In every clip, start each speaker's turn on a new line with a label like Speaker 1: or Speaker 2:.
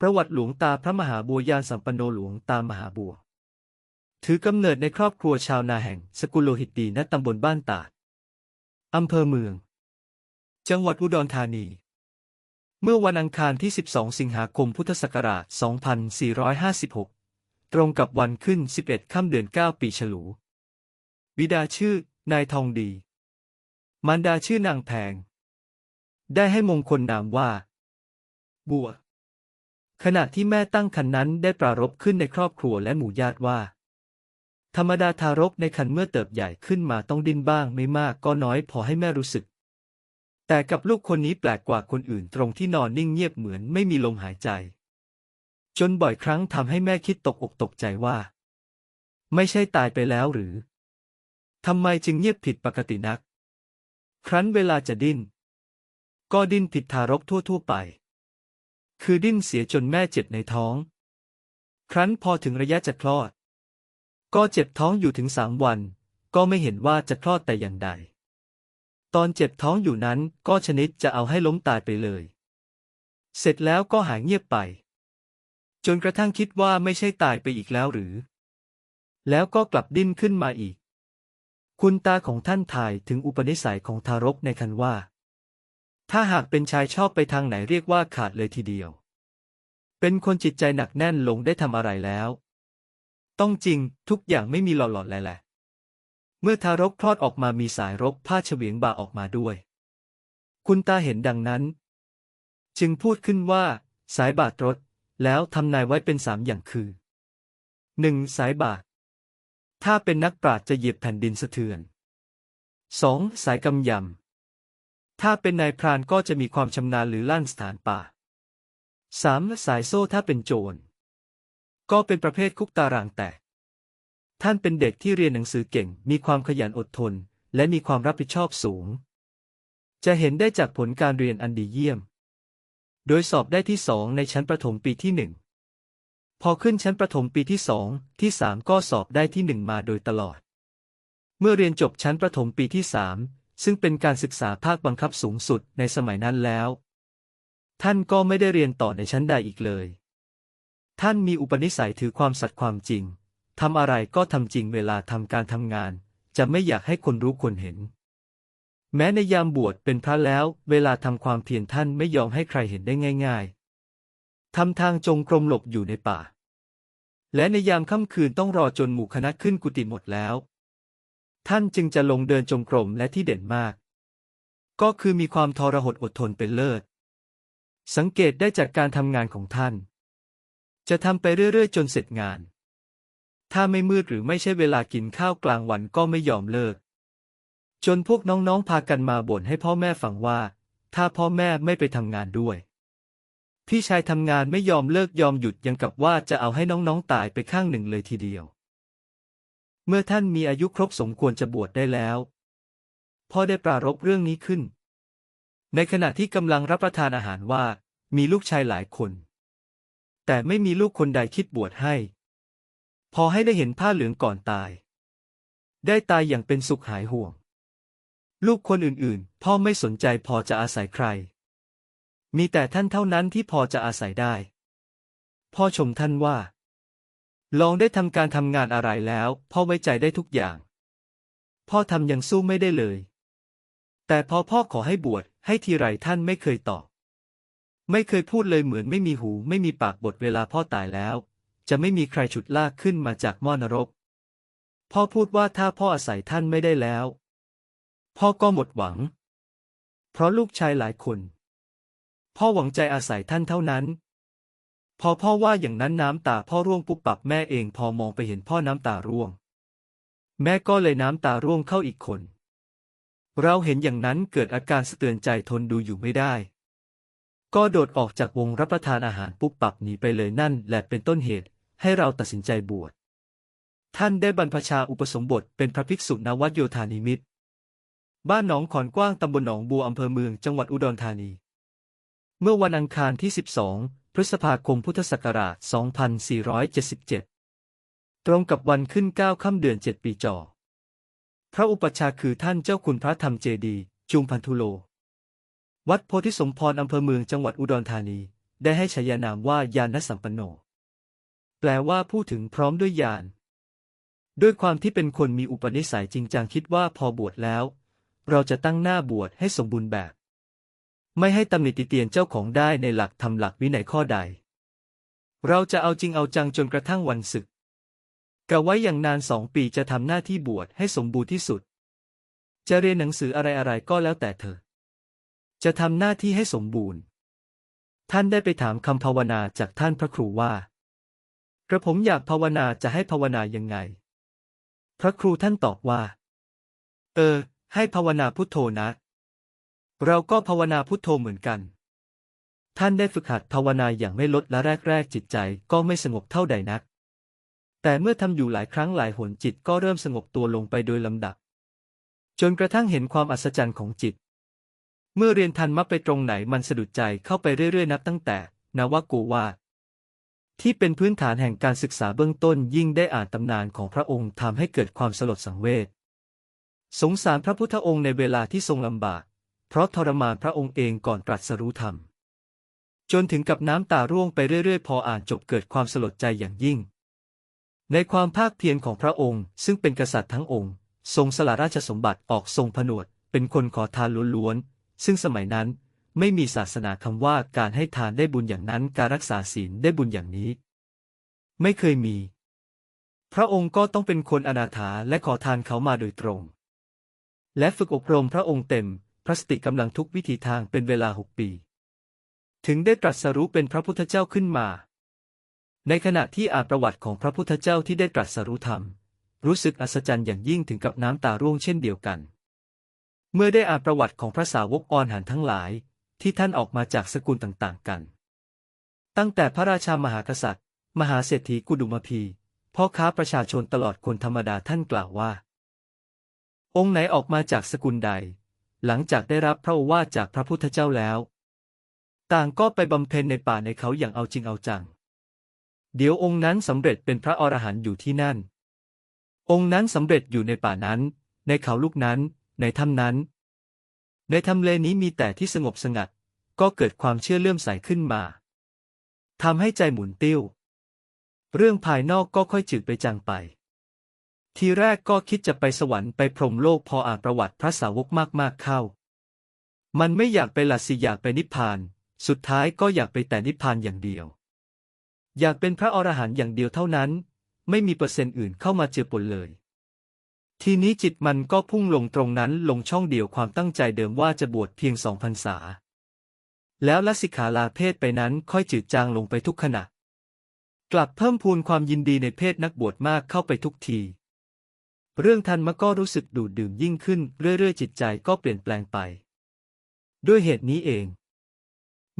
Speaker 1: ประวัติหลวงตาพระมหาบัวยานสัมปันโนหลวงตามหาบัว ถือกำเนิดในครอบครัวชาวนาแห่งสกุลโลหิตดีณตำบลบ้านตาดอำเภอเมือง จังหวัดอุดรธานี เมื่อวันอังคารที่ 12 สิงหาคมพุทธศักราช 2456 ตรงกับวันขึ้น 11 ค่ำเดือน 9 ปีฉลู บิดาชื่อนายทองดี มารดาชื่อนางแพง ได้ให้มงคลนามว่า บัว ขณะที่แม่ตั้งครรภ์นั้นได้ปรารภขึ้นในครอบครัวและหมู่ญาติว่า ธรรมดาทารกในครรภ์เมื่อเติบใหญ่ขึ้นมาต้องดิ้นบ้างไม่มากก็น้อยพอให้แม่รู้สึก แต่กับลูกคนนี้แปลกกว่าคนอื่นตรงที่นอนนิ่งเงียบเหมือนไม่มีลมหายใจ จนบ่อยครั้งทำให้แม่คิดตกอกตกใจว่า ไม่ใช่ตายไปแล้วหรือทำไมจึงเงียบผิดปกตินัก ครั้นเวลาจะดิ้น ก็ดิ้นผิดทารกทั่วๆไป คือดิ้นเสียจนแม่เจ็บในท้อง ครั้นพอถึงระยะจะคลอด ก็เจ็บท้องอยู่ถึงสามวัน ก็ไม่เห็นว่าจะคลอดแต่อย่างใด ตอนเจ็บท้องอยู่นั้นก็ชนิดจะเอาให้ล้มตายไปเลย เสร็จแล้วก็หายเงียบไป จนกระทั่งคิดว่าไม่ใช่ตายไปอีกแล้วหรือ แล้วก็กลับดิ้นขึ้นมาอีก คุณตาของท่านถ่ายถึงอุปนิสัยของทารกในคันว่าถ้าหากเป็นชายชอบไปทางไหนเรียกว่าขาดเลยทีเดียว เป็นคนจิตใจหนักแน่นลงได้ทำอะไรแล้ว ต้องจริงทุกอย่างไม่มีหลอดๆแหละเมื่อทารกคลอดออกมามีสายรกผ้าเฉวียงบ่าออกมาด้วย คุณตาเห็นดังนั้น จึงพูดขึ้นว่า สายบาดรถ แล้วทำนายไว้เป็นสามอย่างคือหนึ่งสายบาดถ้าเป็นนักปราชญ์จะเหยียบแผ่นดินสะเทือนสองสายกำยำถ้าเป็นนายพรานก็จะมีความชำนาญหรือลั่นสถานป่า สามสายโซ่ถ้าเป็นโจร ก็เป็นประเภทคุกตารางแตก ท่านเป็นเด็กที่เรียนหนังสือเก่ง มีความขยันอดทน และมีความรับผิดชอบสูง จะเห็นได้จากผลการเรียนอันดีเยี่ยม โดยสอบได้ที่สองในชั้นประถมปีที่หนึ่ง พอขึ้นชั้นประถมปีที่สองที่สามก็สอบได้ที่หนึ่งมาโดยตลอด เมื่อเรียนจบชั้นประถมปีที่สามซึ่งเป็นการศึกษาภาคบังคับสูงสุดในสมัยนั้นแล้ว ท่านก็ไม่ได้เรียนต่อในชั้นใดอีกเลย ท่านมีอุปนิสัยถือความสัตย์ความจริง ทำอะไรก็ทำจริงเวลาทำการทำงาน จะไม่อยากให้คนรู้คนเห็น แม้ในยามบวชเป็นพระแล้ว เวลาทำความเพียรท่านไม่ยอมให้ใครเห็นได้ง่าย ๆ ทำทางจงกรมหลบอยู่ในป่า และในยามค่ำคืนต้องรอจนหมู่คณะขึ้นกุฏิหมดแล้ว ท่านจึงจะลงเดินจงกรมและที่เด่นมาก ก็คือมีความทรหดอดทนเป็นเลิศ สังเกตได้จากการทำงานของท่าน จะทำไปเรื่อยๆ จนเสร็จงาน ถ้าไม่มืดหรือไม่ใช่เวลากินข้าวกลางวันก็ไม่ยอมเลิก จนพวกน้องๆพากันมาบ่นให้พ่อแม่ฟังว่า ถ้าพ่อแม่ไม่ไปทำงานด้วย พี่ชายทำงานไม่ยอมเลิกยอมหยุดยังกับว่าจะเอาให้น้องๆตายไปข้างหนึ่งเลยทีเดียว เมื่อท่านมีอายุครบสมควรจะบวชได้แล้ว พ่อได้ปรารภเรื่องนี้ขึ้น ในขณะที่กำลังรับประทานอาหารว่า มีลูกชายหลายคน แต่ไม่มีลูกคนใดคิดบวชให้ พอให้ได้เห็นผ้าเหลืองก่อนตาย ได้ตายอย่างเป็นสุขหายห่วง ลูกคนอื่นๆ พ่อไม่สนใจพอจะอาศัยใคร มีแต่ท่านเท่านั้นที่พอจะอาศัยได้ พ่อชมท่านว่า ลองได้ทำการทำงานอะไรแล้ว พ่อไว้ใจได้ทุกอย่าง พ่อทำยังสู้ไม่ได้เลย แต่พอพ่อขอให้บวชให้ทีไรท่านไม่เคยตอบ ไม่เคยพูดเลยเหมือนไม่มีหูไม่มีปากบทเวลาพ่อตายแล้ว จะไม่มีใครฉุดลากขึ้นมาจากม้อนรก พ่อพูดว่าถ้าพ่ออาศัยท่านไม่ได้แล้ว พ่อก็หมดหวัง เพราะลูกชายหลายคน พ่อหวังใจอาศัยท่านเท่านั้น พอพ่อว่าอย่างนั้นน้ำตาพ่อร่วงปุ๊บปับแม่เองพอมองไปเห็นพ่อน้ำตาร่วง แม่ก็เลยน้ำตาร่วงเข้าอีกคน เราเห็นอย่างนั้นเกิดอาการสะเตือนใจทนดูอยู่ไม่ได้ ก็โดดออกจากวงรับประทานอาหารปุ๊บปับหนีไปเลยนั่นแหละเป็นต้นเหตุให้เราตัดสินใจบวช ท่านได้บรรพชาอุปสมบทเป็นพระภิกษุณวัดโยธานิมิตร บ้านหนองขอนกว้างตำบลหนองบัวอำเภอเมืองจังหวัดอุดรธานี เมื่อวันอังคารที่ 12 พฤษภาคมพุทธศักราช 2477 ตรงกับวันขึ้น 9 ค่ำเดือน 7 ปีจอ พระอุปัชฌาย์คือท่านเจ้าคุณพระธรรมเจดีย์จุมพันธุโล วัดโพธิสมพรอำเภอเมืองจังหวัดอุดรธานี ได้ให้ฉายานามว่ายานสัมปันโน แปลว่าผู้ถึงพร้อมด้วยญาณด้วยความที่เป็นคนมีอุปนิสัยจริงจังคิดว่าพอบวชแล้ว เราจะตั้งหน้าบวชให้สมบูรณ์แบบ ไม่ให้ตำหนิติเตียนเจ้าของได้ในหลักทำหลักวินัยข้อใด เราจะเอาจริงเอาจังจนกระทั่งวันศึก กะไว้อย่างนานสองปีจะทำหน้าที่บวชให้สมบูรณ์ที่สุด จะเรียนหนังสืออะไรๆก็แล้วแต่เธอ จะทำหน้าที่ให้สมบูรณ์ ท่านได้ไปถามคำภาวนาจากท่านพระครูว่า กระผมอยากภาวนาจะให้ภาวนายังไง พระครูท่านตอบว่า เออ ให้ภาวนาพุทโธนะ เราก็ภาวนาพุทโธเหมือนกัน ท่านได้ฝึกหัดภาวนาอย่างไม่ลดและแรกๆจิตใจก็ไม่สงบเท่าใดนัก แต่เมื่อทำอยู่หลายครั้งหลายหนจิตก็เริ่มสงบตัวลงไปโดยลำดับ จนกระทั่งเห็นความอัศจรรย์ของจิต เมื่อเรียนทันมักไปตรงไหนมันสะดุดใจเข้าไปเรื่อยๆ นับตั้งแต่นวโกวาทที่เป็นพื้นฐานแห่งการศึกษาเบื้องต้นยิ่งได้อ่านตำนานของพระองค์ทำให้เกิดความสลดสังเวช สงสารพระพุทธองค์ในเวลาที่ทรงลำบาก เพราะทรมานพระองค์เองก่อนตรัสรู้ธรรม จนถึงกับน้ำตาร่วงไปเรื่อยๆ พออ่านจบเกิดความสลดใจอย่างยิ่ง ในความภาคเพียรของพระองค์ ซึ่งเป็นกษัตริย์ทั้งองค์ ทรงสละราชสมบัติออกทรงผนวด เป็นคนขอทานล้วนๆ ซึ่งสมัยนั้นไม่มีศาสนาคำว่าการให้ทานได้บุญอย่างนั้นการรักษาศีลได้บุญอย่างนี้ ไม่เคยมี พระองค์ก็ต้องเป็นคนอนาถาและขอทานเขามาโดยตรง และฝึกอบรมพระองค์เต็ม พระสติกำลังทุกวิถีทางเป็นเวลาหกปี ถึงได้ตรัสรู้เป็นพระพุทธเจ้าขึ้นมา ในขณะที่อ่านประวัติของพระพุทธเจ้าที่ได้ตรัสรู้ธรรม รู้สึกอัศจรรย์อย่างยิ่งถึงกับน้ำตาร่วงเช่นเดียวกัน เมื่อได้อ่านประวัติของพระสาวกอรหันทั้งหลาย ที่ท่านออกมาจากสกุลต่างๆกัน ตั้งแต่พระราชามหากษัตริย์ มหาเศรษฐีกุดุมพีพ่อค้าประชาชนตลอดคนธรรมดาท่านกล่าวว่า องค์ไหนออกมาจากสกุลใด หลังจากได้รับพระโอวาทจากพระพุทธเจ้าแล้ว ต่างก็ไปบำเพ็ญในป่าในเขาอย่างเอาจริงเอาจัง เดี๋ยวองค์นั้นสำเร็จเป็นพระอรหันต์อยู่ที่นั่น องค์นั้นสำเร็จอยู่ในป่านั้น ในเขาลูกนั้น ในถ้ำนั้น ในทำเลนี้มีแต่ที่สงบสงัด ก็เกิดความเชื่อเลื่อมใสขึ้นมาทำให้ใจหมุนติ้ว เรื่องภายนอกก็ค่อยจืดไปจางไป ทีแรกก็คิดจะไปสวรรค์ไปพรหมโลกพออ่านประวัติพระสาวกมากๆเข้า มันไม่อยากไปหลัสิอยากไปนิพพาน สุดท้ายก็อยากไปแต่นิพพานอย่างเดียว อยากเป็นพระอรหันต์อย่างเดียวเท่านั้น ไม่มีเปอร์เซ็นต์อื่นเข้ามาเจือปนเลย ทีนี้จิตมันก็พุ่งลงตรงนั้นลงช่องเดียวความตั้งใจเดิมว่าจะบวชเพียงสองพรรษา แล้วละสิกขาลาเพศไปนั้นค่อยจืดจางลงไปทุกขณะ กลับเพิ่มพูนความยินดีในเพศนักบวชมากเข้าไปทุกที เรื่องทันมะก็รู้สึกดูดดื่มยิ่งขึ้นเรื่อยๆจิตใจก็เปลี่ยนแปลงไป ด้วยเหตุนี้เอง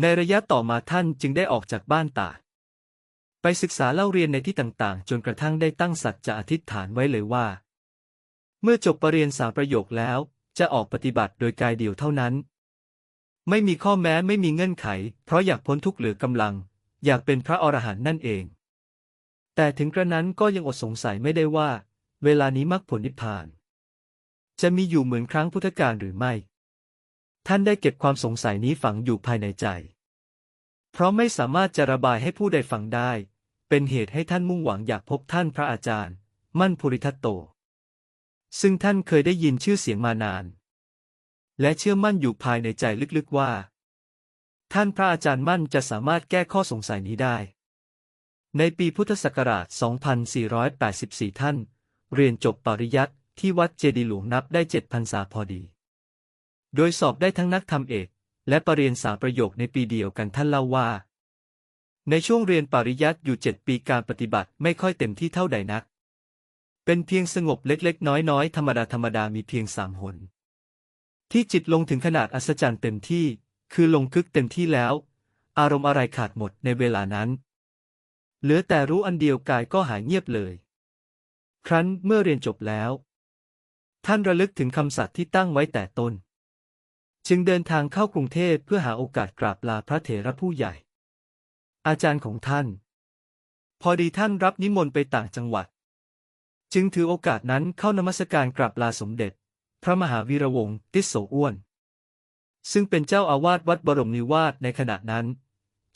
Speaker 1: ในระยะต่อมาท่านจึงได้ออกจากบ้านตาก ไปศึกษาเล่าเรียนในที่ต่างๆ จนกระทั่งได้ตั้งสัจจะอธิษฐานไว้เลยว่า เมื่อจบปรริญญาสามประโยคแล้ว จะออกปฏิบัติโดยกายเดียวเท่านั้น ไม่มีข้อแม้ไม่มีเงื่อนไข เพราะอยากพ้นทุกข์เหลือกำลัง อยากเป็นพระอรหันต์นั่นเอง แต่ถึงกระนั้นก็ยังอดสงสัยไม่ได้ว่า เวลานี้มรรคผลนิพพาน จะมีอยู่เหมือนครั้งพุทธกาลหรือไม่ ท่านได้เก็บความสงสัยนี้ฝังอยู่ภายในใจ เพราะไม่สามารถจะระบายให้ผู้ใดฟังได้ เป็นเหตุให้ท่านมุ่งหวังอยากพบท่านพระอาจารย์ มั่นภูริทัตโต ซึ่งท่านเคยได้ยินชื่อเสียงมานาน และเชื่อมั่นอยู่ภายในใจลึกๆว่า ท่านพระอาจารย์มั่นจะสามารถแก้ข้อสงสัยนี้ได้ ในปีพุทธศักราช 2484 ท่าน เรียนจบปริยัติที่วัดเจดีหลวงนับได้เจ็ดพรรษาพอดี โดยสอบได้ทั้งนักธรรมเอก และปรริญญาสาประโยคในปีเดียวกันท่านเล่าว่า ในช่วงเรียนปริยัติอยู่เจ็ดปีการปฏิบัติไม่ค่อยเต็มที่เท่าใดนัก เป็นเพียงสงบเล็กๆ น้อยๆ ธรรมดาธรรมดามีเพียงสามหน ที่จิตลงถึงขนาดอัศจรรย์เต็มที่ คือลงคึกเต็มที่แล้ว อารมณ์อะไรขาดหมดในเวลานั้น เหลือแต่รู้อันเดียวกายก็หายเงียบเลย ครั้นเมื่อเรียนจบแล้ว ท่านระลึกถึงคำสัตย์ที่ตั้งไว้แต่ต้น จึงเดินทางเข้ากรุงเทพเพื่อหาโอกาสกราบลาพระเถระผู้ใหญ่ อาจารย์ของท่าน พอดีท่านรับนิมนต์ไปต่างจังหวัด จึงถือโอกาสนั้นเข้านมัสการกราบลาสมเด็จ พระมหาวีระวงศ์ติสโสอ้วน ซึ่งเป็นเจ้าอาวาสวัดบรมนิวาสในขณะนั้น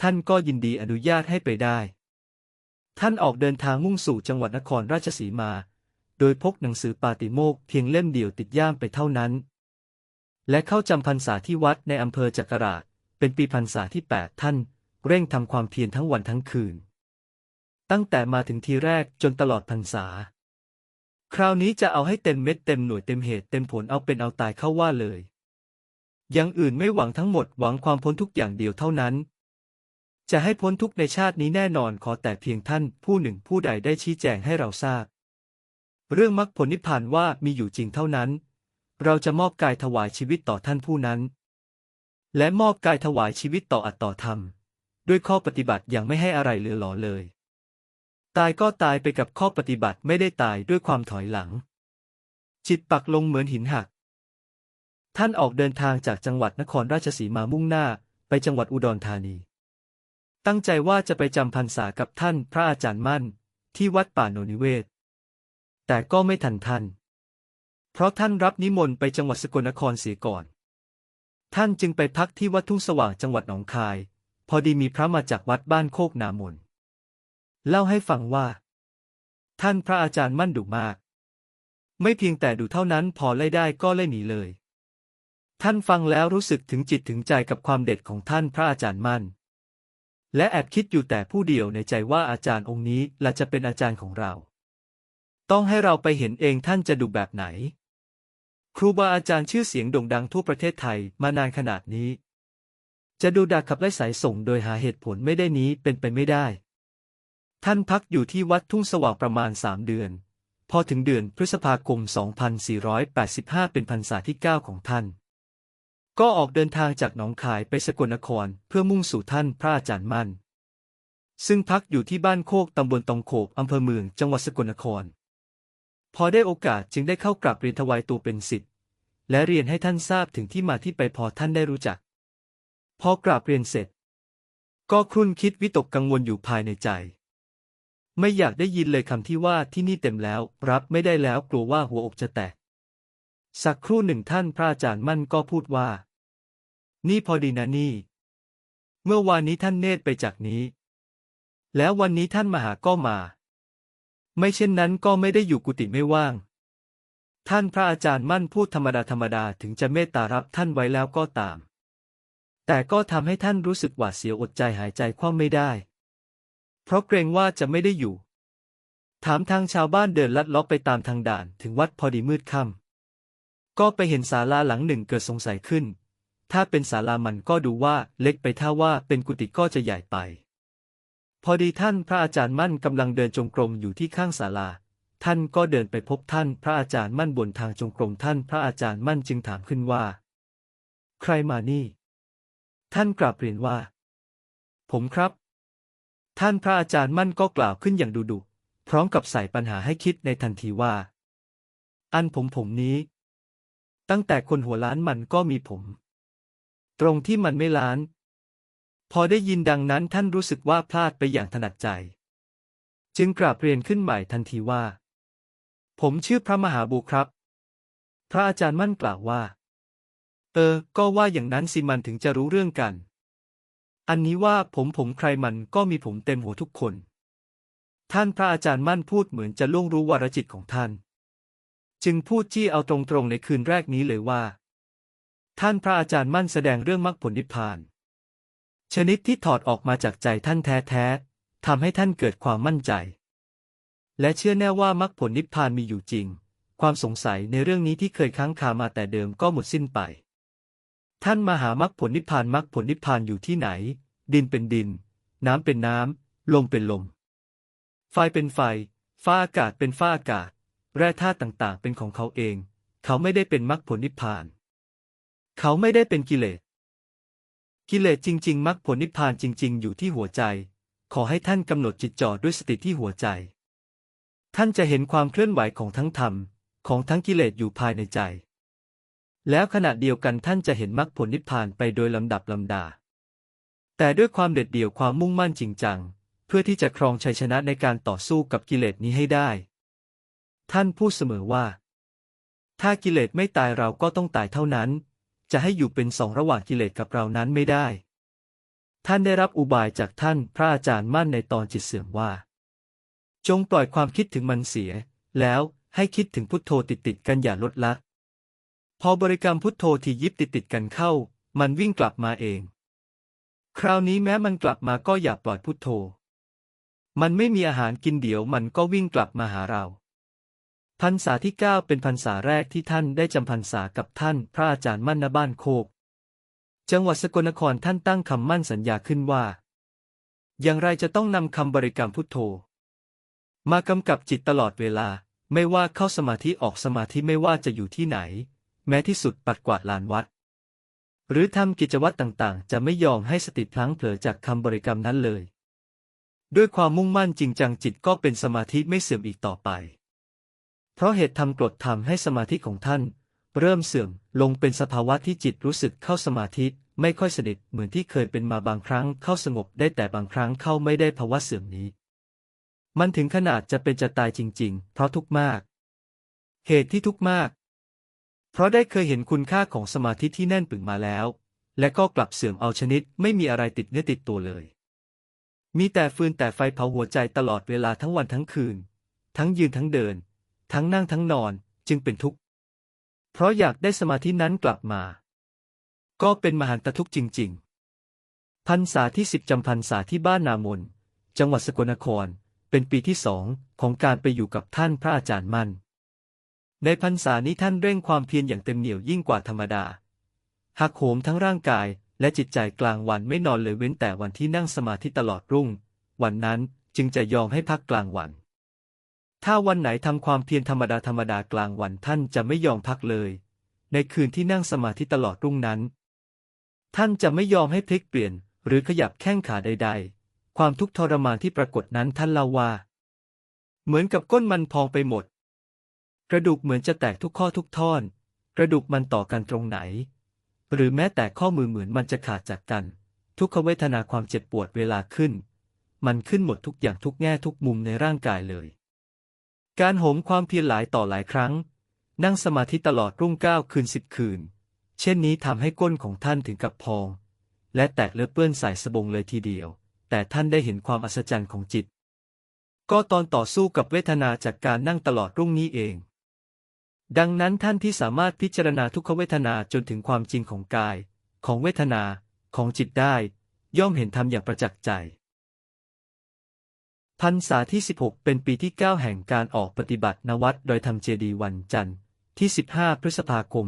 Speaker 1: ท่านก็ยินดีอนุญาตให้ไปได้ ท่านออกเดินทางมุ่งสู่จังหวัดนครราชสีมา โดยพกหนังสือปาติโมกเพียงเล่มเดียวติดย่ามไปเท่านั้น และเข้าจำพรรษาที่วัดในอำเภอจักราชเป็นปีพรรษาที่แปดท่าน เร่งทำความเพียรทั้งวันทั้งคืน ตั้งแต่มาถึงทีแรกจนตลอดพรรษา คราวนี้จะเอาให้เต็มเม็ดเต็มหน่วยเต็มเหตุเต็มผลเอาเป็นเอาตายเข้าว่าเลยอย่างอื่นไม่หวังทั้งหมดหวังความพ้นทุกอย่างเดียวเท่านั้น จะให้พ้นทุกในชาตินี้แน่นอนขอแต่เพียงท่านผู้หนึ่งผู้ใดได้ชี้แจงให้เราทราบ เรื่องมรรคผลนิพพานว่ามีอยู่จริงเท่านั้น เราจะมอบกายถวายชีวิตต่อท่านผู้นั้น และมอบกายถวายชีวิตต่ออัตต่อธรรม ด้วยข้อปฏิบัติอย่างไม่ให้อะไรเหลือหลอเลย ตายก็ตายไปกับข้อปฏิบัติไม่ได้ตายด้วยความถอยหลัง จิตปักลงเหมือนหินหัก ท่านออกเดินทางจากจังหวัดนครราชสีมามุ่งหน้าไปจังหวัดอุดรธานี ตั้งใจว่าจะไปจำพรรษากับท่านพระอาจารย์มั่น ที่วัดป่าโนนิเวศ แต่ก็ไม่ทันท่าน เพราะท่านรับนิมนต์ไปจังหวัดสกลนครเสียก่อน ท่านจึงไปพักที่วัดทุ่งสว่างจังหวัดหนองคาย พอดีมีพระมาจากวัดบ้านโคกนามนเล่าให้ฟังว่า ท่านพระอาจารย์มั่นดุมาก ไม่เพียงแต่ดูเท่านั้นพอไล่ได้ก็ไล่หนีเลย ท่านฟังแล้วรู้สึกถึงจิตถึงใจกับความเด็ดของท่านพระอาจารย์มั่น และแอบคิดอยู่แต่ผู้เดียวในใจว่าอาจารย์องค์นี้ละจะเป็นอาจารย์ของเรา ต้องให้เราไปเห็นเองท่านจะดุแบบไหน ครูบาอาจารย์ชื่อเสียงโด่งดังทั่วประเทศไทยมานานขนาดนี้ จะดูดักขับไล่สายส่งโดยหาเหตุผลไม่ได้นี้เป็นไปไม่ได้ ท่านพักอยู่ที่วัดทุ่งสว่างประมาณสามเดือน พอถึงเดือนพฤษภาคม 2485 เป็นพรรษาที่ 9 ของท่าน ก็ออกเดินทางจากหนองคายไปสกลนครเพื่อมุ่งสู่ท่านพระอาจารย์มั่น ซึ่งพักอยู่ที่บ้านโคกตำบลตองโขบอำเภอเมืองจังหวัดสกลนคร พอได้โอกาสจึงได้เข้ากราบเรียนถวายตัวเป็นศิษย์และเรียนให้ท่านทราบถึงที่มาที่ไปพอท่านได้รู้จัก พอกราบเรียนเสร็จ ก็ครุ่นคิดวิตกกังวลอยู่ภายในใจ ไม่อยากได้ยินเลยคำที่ว่าที่นี่เต็มแล้ว รับไม่ได้แล้วกลัวว่าหัวอกจะแตก สักครู่หนึ่งท่านพระอาจารย์มั่นก็พูดว่า นี่พอดีนะนี่ เมื่อวานนี้ท่านเนตรไปจากนี้ แล้ววันนี้ท่านมาหาก็มา ไม่เช่นนั้นก็ไม่ได้อยู่กุฏิไม่ว่าง ท่านพระอาจารย์มั่นพูดธรรมดาธรรมดาถึงจะเมตตารับท่านไว้แล้วก็ตาม แต่ก็ทำให้ท่านรู้สึกหวาดเสียวอดใจหายใจคว่ำไม่ได้ เพราะเกรงว่าจะไม่ได้อยู่ ถามทางชาวบ้านเดินลัดล้อกไปตามทางด่านถึงวัดพอดีมืดค่ำก็ไปเห็นศาลาหลังหนึ่งเกิดสงสัยขึ้น ถ้าเป็นศาลามันก็ดูว่าเล็กไปถ้าว่าเป็นกุฏิก็จะใหญ่ไป พอดีท่านพระอาจารย์มั่นกำลังเดินจงกรมอยู่ที่ข้างศาลา ท่านก็เดินไปพบท่านพระอาจารย์มั่นบนทางจงกรมท่านพระอาจารย์มั่นจึงถามขึ้นว่า ใครมานี่ ท่านกราบเรียนว่า ผมครับ ท่านพระอาจารย์มั่นก็กล่าวขึ้นอย่างดุดุพร้อมกับใส่ปัญหาให้คิดในทันทีว่า อันผมผมนี้ ตั้งแต่คนหัวล้านมันก็มีผม ตรงที่มันไม่ล้าน พอได้ยินดังนั้นท่านรู้สึกว่าพลาดไปอย่างถนัดใจ จึงกราบเรียนขึ้นใหม่ทันทีว่า ผมชื่อพระมหาบุครับ พระอาจารย์มั่นกล่าวว่า ออ ก็ว่าอย่างนั้นสิมันถึงจะรู้เรื่องกัน อันนี้ว่าผมผมใครมันก็มีผมเต็มหัวทุกคน ท่านพระอาจารย์มั่นพูดเหมือนจะล่วงรู้วารจิตของท่าน จึงพูดจี้เอาตรงๆในคืนแรกนี้เลยว่า ท่านพระอาจารย์มั่นแสดงเรื่องมรรคผลนิพพาน ชนิดที่ถอดออกมาจากใจท่านแท้ๆทำให้ท่านเกิดความมั่นใจ และเชื่อแน่ว่ามรรคผลนิพพานมีอยู่จริง ความสงสัยในเรื่องนี้ที่เคยค้างคามาแต่เดิมก็หมดสิ้นไป ท่านมหามรรคผลนิพพานมรรคผลนิพพานอยู่ที่ไหน ดินเป็นดิน น้ำเป็นน้ำ ลมเป็นลม ไฟเป็นไฟ ฟ้าอากาศเป็นฟ้าอากาศ แร่ธาตุต่างๆ เป็นของเขาเอง เขาไม่ได้เป็นมรรคผลนิพพาน เขาไม่ได้เป็นกิเลส กิเลสจริง ๆมรรคผลนิพพานจริง ๆ อยู่ที่หัวใจ ขอให้ท่านกำหนดจิตจ่อด้วยสติที่หัวใจ ท่านจะเห็นความเคลื่อนไหวของทั้งธรรม ของทั้งกิเลสอยู่ภายในใจ แล้วขณะเดียวกันท่านจะเห็นมรรคผลนิพพานไปโดยลำดับลำดา แต่ด้วยความเด็ดเดี่ยวความมุ่งมั่นจริงจัง เพื่อที่จะครองชัยชนะในการต่อสู้กับกิเลสนี้ให้ได้ ท่านพูดเสมอว่า ถ้ากิเลสไม่ตายเราก็ต้องตายเท่านั้น จะให้อยู่เป็นสองระหว่างกิเลสกับเรานั้นไม่ได้ ท่านได้รับอุบายจากท่านพระอาจารย์มั่นในตอนจิตเสื่อมว่า จงปล่อยความคิดถึงมันเสีย แล้วให้คิดถึงพุทโธติดติดกันอย่าลดละ พอบริกรรมพุทโธที่ยิบติดติดกันเข้า มันวิ่งกลับมาเอง คราวนี้แม้มันกลับมาก็อย่าปล่อยพุทโธ มันไม่มีอาหารกินเดี๋ยวมันก็วิ่งกลับมาหาเราพรรษาที่เก้าเป็นพรรษาแรกที่ท่านได้จำพรรษากับท่าน พระอาจารย์มั่นณบ้านโคก จังหวัดสกลนครท่านตั้งคำมั่นสัญญาขึ้นว่า อย่างไรจะต้องนำคำบริกรรมพุทโธ มากำกับจิตตลอดเวลา ไม่ว่าเข้าสมาธิออกสมาธิไม่ว่าจะอยู่ที่ไหน แม้ที่สุดปัดกวาดลานวัด หรือทำกิจวัตรต่างๆ จะไม่ยอมให้สติพลั้งเผลอจากคำบริกรรมนั้นเลย ด้วยความมุ่งมั่นจริงจังจิตก็เป็นสมาธิไม่เสื่อมอีกต่อไป เพราะเหตุทำกรดทำให้สมาธิของท่าน เริ่มเสื่อมลงเป็นสภาวะที่จิตรู้สึกเข้าสมาธิไม่ค่อยสนิทเหมือนที่เคยเป็นมาบางครั้งเข้าสงบได้แต่บางครั้งเข้าไม่ได้ภาวะเสื่อมนี้ มันถึงขนาดจะเป็นจะตายจริง ๆ เพราะทุกข์มาก เหตุที่ทุกข์มาก เพราะได้เคยเห็นคุณค่าของสมาธิที่แน่นปึงมาแล้ว และก็กลับเสื่อมเอาชนิดไม่มีอะไรติดเนื้อติดตัวเลย มีแต่ฟืนแต่ไฟเผาหัวใจตลอดเวลาทั้งวันทั้งคืน ทั้งยืนทั้งเดิน ทั้งนั่งทั้งนอนจึงเป็นทุกข์ เพราะอยากได้สมาธินั้นกลับมา ก็เป็นมหันตทุกข์จริง ๆ พรรษาที่สิบจำพรรษาที่บ้านนามน จังหวัดสกลนคร เป็นปีที่สองของการไปอยู่กับท่านพระอาจารย์มั่น ในพรรษานี้ท่านเร่งความเพียรอย่างเต็มเหนี่ยวยิ่งกว่าธรรมดา หักโหมทั้งร่างกายและจิตใจกลางวันไม่นอนเลยเว้นแต่วันที่นั่งสมาธิตลอดรุ่ง วันนั้นจึงจะยอมให้พักกลางวัน ถ้าวันไหนทำความเพียรธรรมดาธรรมดากลางวันท่านจะไม่ยอมพักเลย ในคืนที่นั่งสมาธิตลอดรุ่งนั้น ท่านจะไม่ยอมให้พลิกเปลี่ยน หรือขยับแข้งขาใด ๆ ความทุกข์ทรมานที่ปรากฏนั้นท่านเล่าว่า เหมือนกับก้นมันพองไปหมด กระดูกเหมือนจะแตกทุกข้อทุกท่อน กระดูกมันต่อกันตรงไหน หรือแม้แต่ข้อมือเหมือนมันจะขาดจากกัน ทุกขเวทนาความเจ็บปวดเวลาขึ้น มันขึ้นหมดทุกอย่างทุกแง่ทุกมุมในร่างกายเลย การโหมความเพียรหลายต่อหลายครั้ง นั่งสมาธิตลอดรุ่งเก้าคืนสิบคืน เช่นนี้ทำให้ก้นของท่านถึงกับพอง และแตกเลือะเปื้อนใส่สบงเลยทีเดียว แต่ท่านได้เห็นความอัศจรรย์ของจิต ก็ตอนต่อสู้กับเวทนาจากการนั่งตลอดรุ่งนี้เอง ดังนั้นท่านที่สามารถพิจารณาทุกขเวทนาจนถึงความจริงของกาย ของเวทนา ของจิตได้ ย่อมเห็นธรรมอย่างประจักษ์ใจพรรษาที่ 16 เป็นปีที่ 9 แห่งการออกปฏิบัตินวัดโดยทำเจดีวันจันทร์ที่ 15 พฤษภาคม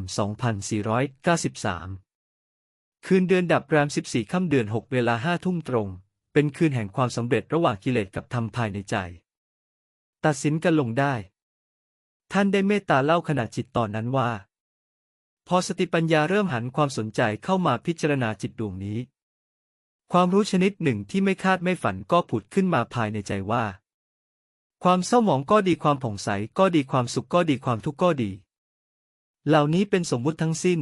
Speaker 1: 2493 คืนเดือนดับแรม 14 ค่ำเดือน 6 เวลา 5 ทุ่มตรง เป็นคืนแห่งความสำเร็จระหว่างกิเลสกับธรรมภายในใจ ตัดสินกันลงได้ ท่านได้เมตตาเล่าขณะจิตตอนนั้นว่า พอสติปัญญาเริ่มหันความสนใจเข้ามาพิจารณาจิตดวงนี้ ความรู้ชนิดหนึ่งที่ไม่คาดไม่ฝันก็ผุดขึ้นมาภายในใจว่า ความเศร้าหมองก็ดีความผ่องใสก็ดีความสุขก็ดีความทุกข์ก็ดี เหล่านี้เป็นสมมุติทั้งสิ้น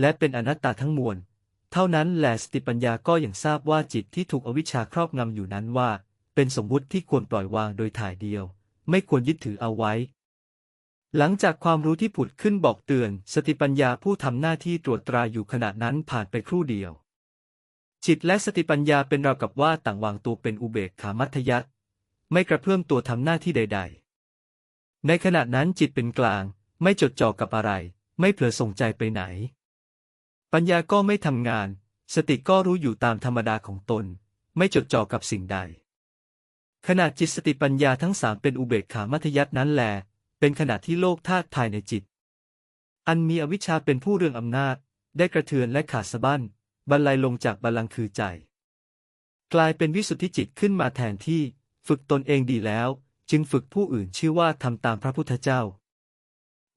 Speaker 1: และเป็นอนัตตาทั้งมวล เท่านั้นแหละสติปัญญาก็อย่างทราบว่าจิตที่ถูกอวิชชาครอบงำอยู่นั้นว่า เป็นสมมุติที่ควรปล่อยวางโดยถ่ายเดียว ไม่ควรยึดถือเอาไว้ หลังจากความรู้ที่ผุดขึ้นบอกเตือน สติปัญญาผู้ทำหน้าที่ตรวจตราอยู่ขณะนั้นผ่านไปครู่เดียว จิตและสติปัญญาเป็นราวกับว่าต่างวางตัวเป็นอุเบกขามัธยัตไม่กระเพื่อมตัวทำหน้าที่ใด ๆ ในขณะนั้นจิตเป็นกลาง ไม่จดจ่อกับอะไร ไม่เผลอส่งใจไปไหน ปัญญาก็ไม่ทำงาน สติก็รู้อยู่ตามธรรมดาของตน ไม่จดจ่อกับสิ่งใด ขณะจิตสติปัญญาทั้งสามเป็นอุเบกขามัธยัตนั้นแล เป็นขณะที่โลกธาตุภายในจิต อันมีอวิชชาเป็นผู้เรืองอำนาจ ได้กระเทือนและขาดสะบั้นบรรลัยลงจากบัลลังคือใจ กลายเป็นวิสุทธิจิตขึ้นมาแทนที่ ฝึกตนเองดีแล้ว จึงฝึกผู้อื่นชื่อว่าทำตามพระพุทธเจ้า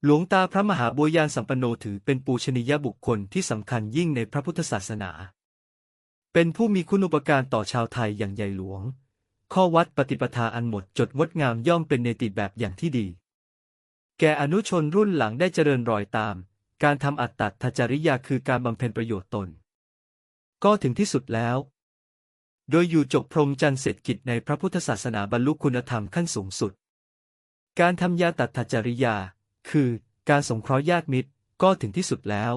Speaker 1: หลวงตาพระมหาบุญญาณสัมปันโนถือเป็นปูชนียบุคคลที่สำคัญยิ่งในพระพุทธศาสนา เป็นผู้มีคุณูปการต่อชาวไทยอย่างใหญ่หลวง ข้อวัดปฏิปทาอันหมดจดงดงามย่อมเป็นเนติแบบอย่างที่ดี แก่อนุชนรุ่นหลังได้เจริญรอยตาม การทำอัตตัทจริยาคือการบำเพ็ญประโยชน์ตน ก็ถึงที่สุดแล้ว โดยอยู่จบพรหมจรรย์เสร็จกิจในพระพุทธศาสนาบรรลุคุณธรรมขั้นสูงสุด การทำยาตัทจริยา คือการสงเคราะห์ญาติมิตรก็ถึงที่สุดแล้ว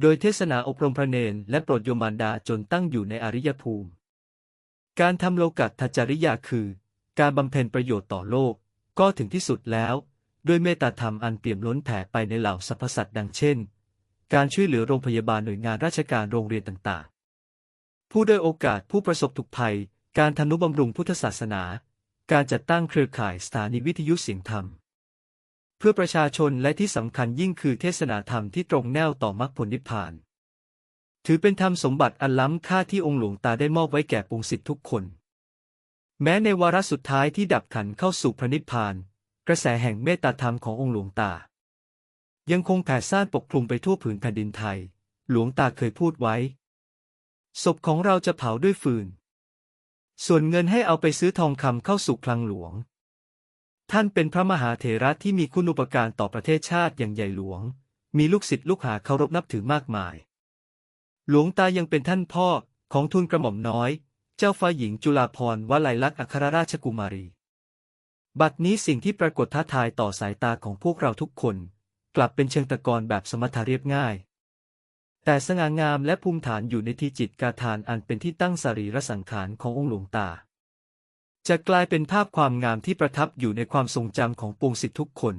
Speaker 1: โดยเทศนาอบรมพระเนนและโปรดโยมมารดาจนตั้งอยู่ในอริยภูมิ การทำโลกัตถจริยาคือ การบำเพ็ญประโยชน์ต่อโลก ก็ถึงที่สุดแล้ว ด้วยเมตตาธรรมอันเปี่ยมล้นแผ่ไปในเหล่าสรรพสัตว์ดังเช่น การช่วยเหลือโรงพยาบาลหน่วยงานราชการโรงเรียนต่างๆ ผู้ได้อยโอกาสผู้ประสบทุกภัย การทำนุบำรุงพุทธศาสนา การจัดตั้งเครือข่ายสถานีวิทยุเสียงธรรม เพื่อประชาชนและที่สำคัญยิ่งคือเทศนาธรรมที่ตรงแนวต่อมรรคผลนิพพาน ถือเป็นธรรมสมบัติอันล้ำค่าที่องค์หลวงตาได้มอบไว้แก่ปวงศิษย์ทุกคน แม้ในวาระสุดท้ายที่ดับขันเข้าสู่พระนิพพาน กระแสแห่งเมตตาธรรมขององค์หลวงตา ยังคงแผ่ซ่านปกคลุมไปทั่วผืนแผ่นดินไทย หลวงตาเคยพูดไว้ ศพของเราจะเผาด้วยฟืน ส่วนเงินให้เอาไปซื้อทองคำเข้าสู่คลังหลวง ท่านเป็นพระมหาเถระที่มีคุณูปการต่อประเทศชาติอย่างใหญ่หลวง มีลูกศิษย์ลูกหาเคารพนับถือมากมาย หลวงตายังเป็นท่านพ่อของทุนกระหม่อมน้อย เจ้าฟ้าหญิงจุฬาภรณ์วลัยลักษณ์อัครราชกุมารี บัดนี้สิ่งที่ปรากฏท้าทายต่อสายตาของพวกเราทุกคน กลับเป็นเชิงตะกอนแบบสมถะเรียบง่าย แต่สง่างามและภูมิฐานอยู่ในที่จิตกาทานอันเป็นที่ตั้งสรีระสังขารขององค์หลวงตา จะกลายเป็นภาพความงามที่ประทับอยู่ในความทรงจำของปวงศิษย์ทุกคน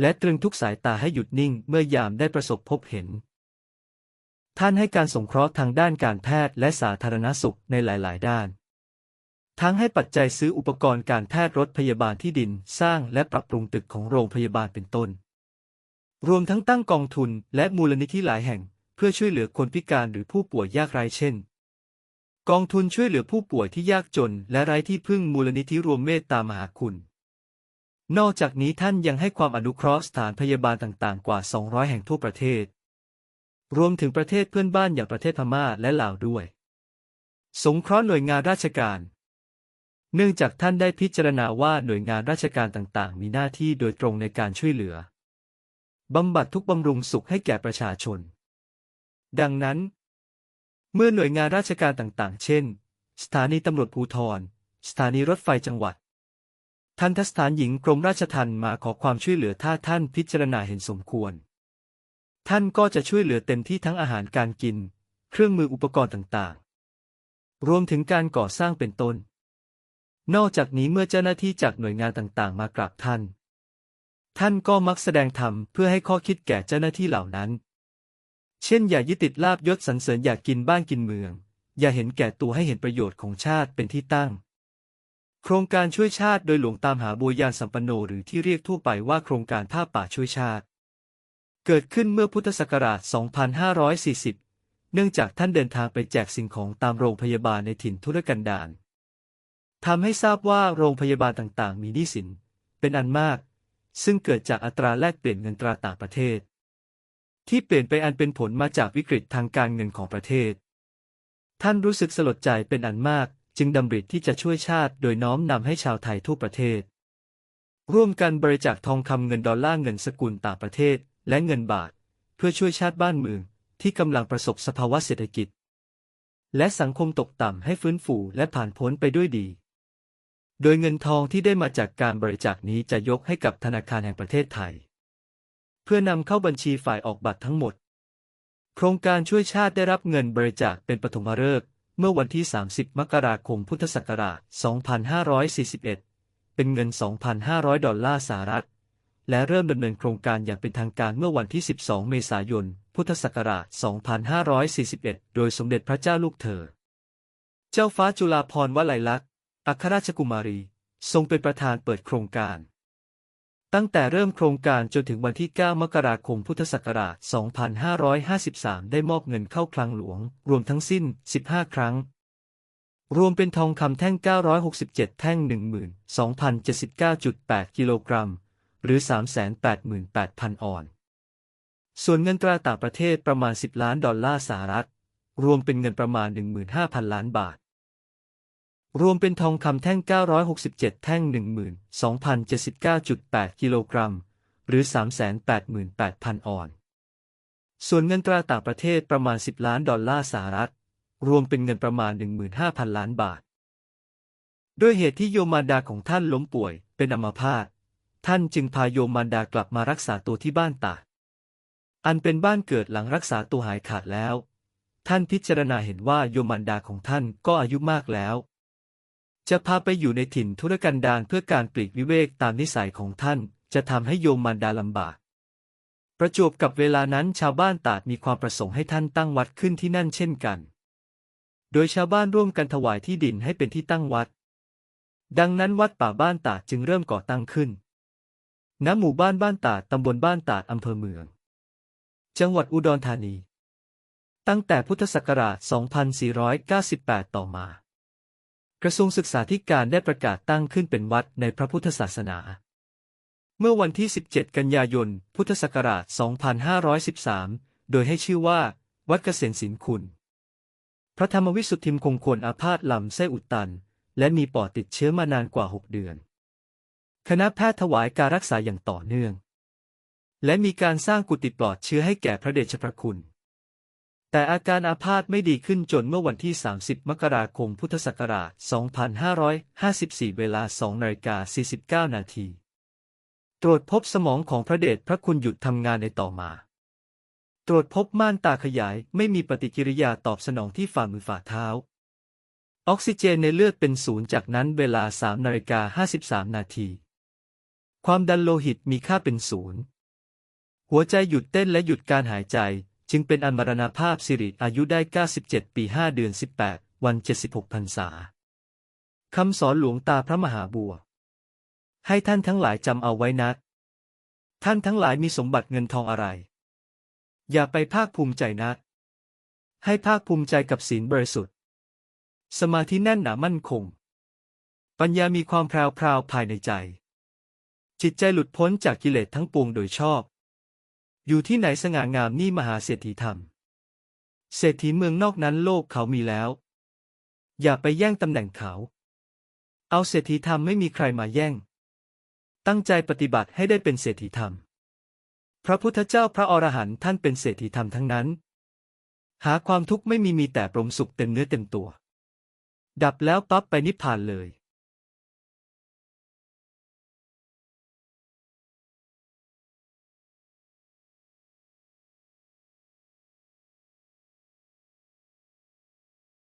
Speaker 1: และตรึงทุกสายตาให้หยุดนิ่งเมื่อยามได้ประสบพบเห็น ท่านให้การสงเคราะห์ทางด้านการแพทย์และสาธารณสุขในหลาย ๆ ด้าน ทั้งให้ปัจจัยซื้ออุปกรณ์การแพทย์รถพยาบาลที่ดินสร้างและปรับปรุงตึกของโรงพยาบาลเป็นต้น รวมทั้งตั้งกองทุนและมูลนิธิหลายแห่ง เพื่อช่วยเหลือคนพิการหรือผู้ป่วยยากไร้เช่น กองทุนช่วยเหลือผู้ป่วยที่ยากจน และไร้ที่พึ่งมูลนิธิรวมเมตตามหาคุณ นอกจากนี้ท่านยังให้ความอนุเคราะห์สถานพยาบาลต่างๆ กว่า 200 แห่งทั่วประเทศ รวมถึงประเทศเพื่อนบ้านอย่างประเทศพม่าและลาวด้วย สงเคราะห์หน่วยงานราชการ เนื่องจากท่านได้พิจารณาว่าหน่วยงานราชการต่างๆ มีหน้าที่โดยตรงในการช่วยเหลือบำบัดทุกบำรุงสุขให้แก่ประชาชน ดังนั้น เมื่อหน่วยงานราชการต่างๆ เช่น สถานีตำรวจภูธร สถานีรถไฟจังหวัด ทันทสถานหญิงกรมราชทัณฑ์มาขอความช่วยเหลือถ้าท่านพิจารณาเห็นสมควร ท่านก็จะช่วยเหลือเต็มที่ทั้งอาหารการกิน เครื่องมืออุปกรณ์ต่างๆ รวมถึงการก่อสร้างเป็นต้น นอกจากนี้เมื่อเจ้าหน้าที่จากหน่วยงานต่างๆ มากราบท่าน ท่านก็มักแสดงธรรมเพื่อให้ข้อคิดแก่เจ้าหน้าที่เหล่านั้น เช่นอย่ายึดติดลาบยศสรรเสริญอยากกินบ้านกินเมือง อย่าเห็นแก่ตัวให้เห็นประโยชน์ของชาติเป็นที่ตั้ง โครงการช่วยชาติโดยหลวงตามหาบัวยาสัมปันโนหรือที่เรียกทั่วไปว่าโครงการผ้าป่าช่วยชาติ เกิดขึ้นเมื่อพุทธศักราช 2540 เนื่องจากท่านเดินทางไปแจกสิ่งของตามโรงพยาบาลในถิ่นทุรกันดาร ทำให้ทราบว่าโรงพยาบาลต่างๆ มีหนี้สิน เป็นอันมาก ซึ่งเกิดจากอัตราแลกเปลี่ยนเงินตราต่างประเทศ ที่เปลี่ยนไปอันเป็นผลมาจากวิกฤตทางการเงินของประเทศ ท่านรู้สึกสลดใจเป็นอันมาก จึงดำริที่จะช่วยชาติโดยน้อมนำให้ชาวไทยทั่วประเทศ ร่วมกันบริจาคทองคำเงินดอลลาร์เงินสกุลต่างประเทศ และเงินบาท เพื่อช่วยชาติบ้านเมืองที่กำลังประสบสภาวะเศรษฐกิจ และสังคมตกต่ำให้ฟื้นฟูและผ่านพ้นไปด้วยดี โดยเงินทองที่ได้มาจากการบริจาคนี้จะยกให้กับธนาคารแห่งประเทศไทย เพื่อนำเข้าบัญชีฝ่ายออกบัตรทั้งหมด โครงการช่วยชาติได้รับเงินบริจาคเป็นปฐมฤกษ์เมื่อวันที่ 30 มกราคม พุทธศักราช 2541 เป็นเงิน 2,500 ดอลลาร์สหรัฐ และเริ่มดำเนินโครงการอย่างเป็นทางการเมื่อวันที่ 12 เมษายน พุทธศักราช 2541 โดยสมเด็จพระเจ้าลูกเธอ เจ้าฟ้าจุฬาภรณ์วลัยลักษณ์ อัครราชกุมารี ทรงเป็นประธานเปิดโครงการ ตั้งแต่เริ่มโครงการจนถึงวันที่ 9 มกราคม พุทธศักราช 2553 ได้มอบเงินเข้าคลังหลวง รวมทั้งสิ้น 15 ครั้ง รวมเป็นทองคำแท่ง 967 แท่ง 12,079.8 กิโลกรัม หรือ 388,000 ออนส่วนเงินตราต่างประเทศประมาณ 10 ล้านดอลลาร์สหรัฐ รวมเป็นเงินประมาณ 15,000 ล้านบาท รวมเป็นทองคำแท่ง 967 แท่ง 12,079.8 กิโลกรัม หรือ 388,000 ออนส่วนเงินตราต่างประเทศประมาณ 10 ล้านดอลลาร์สหรัฐ รวมเป็นเงินประมาณ 15,000 ล้านบาท ด้วยเหตุที่โยมารดาของท่านล้มป่วยเป็นอัมพาต ท่านจึงพาโยมารดากลับมารักษาตัวที่บ้านตากอันเป็นบ้านเกิดหลังรักษาตัวหายขาดแล้ว ท่านพิจารณาเห็นว่าโยมมันดาของท่านก็อายุมากแล้ว จะพาไปอยู่ในถิ่นทุรกันดารเพื่อการปลีกวิเวกตามนิสัยของท่าน จะทำให้โยมมันดาลำบาก ประจวบกับเวลานั้นชาวบ้านตาดมีความประสงค์ให้ท่านตั้งวัดขึ้นที่นั่นเช่นกัน โดยชาวบ้านร่วมกันถวายที่ดินให้เป็นที่ตั้งวัด ดังนั้นวัดป่าบ้านตาดจึงเริ่มก่อตั้งขึ้น ณ หมู่บ้านบ้านตาดตำบลบ้านตาดอำเภอเมือง จังหวัดอุดรธานี ตั้งแต่พุทธศักราช 2498 ต่อมา กระทรวงศึกษาธิการได้ประกาศตั้งขึ้นเป็นวัดในพระพุทธศาสนา เมื่อวันที่ 17 กันยายน พุทธศักราช 2513 โดยให้ชื่อว่า วัดเกษมศิลคุณ พระธรรมวิสุทธิมคงควรอาพาธลำไส้อุดตัน และมีปอดติดเชื้อมานานกว่า 6 เดือน คณะแพทย์ถวายการรักษาอย่างต่อเนื่อง และมีการสร้างกุฏิปลอดเชื้อให้แก่พระเดชพระคุณ แต่อาการอาพาธไม่ดีขึ้นจนเมื่อวันที่ 30 มกราคม พุทธศักราช 2554 เวลา 2นาฬิกา49 นาที ตรวจพบสมองของพระเดชพระคุณหยุดทำงานในต่อมา ตรวจพบม่านตาขยายไม่มีปฏิกิริยาตอบสนองที่ฝ่ามือฝ่าเท้า ออกซิเจนในเลือดเป็นศูนย์จากนั้นเวลา 3นาฬิกา53 นาที ความดันโลหิตมีค่าเป็นศูนย์หัวใจหยุดเต้นและหยุดการหายใจ จึงเป็นอันมรณภาพสิริอายุได้ 97 ปี 5 เดือน 18 วัน 76พรรษาคำสอนหลวงตาพระมหาบัว ให้ท่านทั้งหลายจำเอาไว้นะ ท่านทั้งหลายมีสมบัติเงินทองอะไร อย่าไปภาคภูมิใจนะ ให้ภาคภูมิใจกับศีลบริสุทธิ์ สมาธิแน่นหนามั่นคง ปัญญามีความแพรวพราวภายในใจ จิตใจหลุดพ้นจากกิเลสทั้งปวงโดยชอบ อยู่ที่ไหนสง่างามนี่มหาเศรษฐีธรรม เศรษฐีเมืองนอกนั้นโลกเขามีแล้ว อย่าไปแย่งตำแหน่งเขา เอาเศรษฐีธรรมไม่มีใครมาแย่ง ตั้งใจปฏิบัติให้ได้เป็นเศรษฐีธรรม พระพุทธเจ้าพระอรหันต์ท่านเป็นเศรษฐีธรรมทั้งนั้น หาความทุกข์ไม่มีมีแต่ปรมสุขเต็มเนื้อเต็มตัว ดับแล้วปั๊บไปนิพพานเลย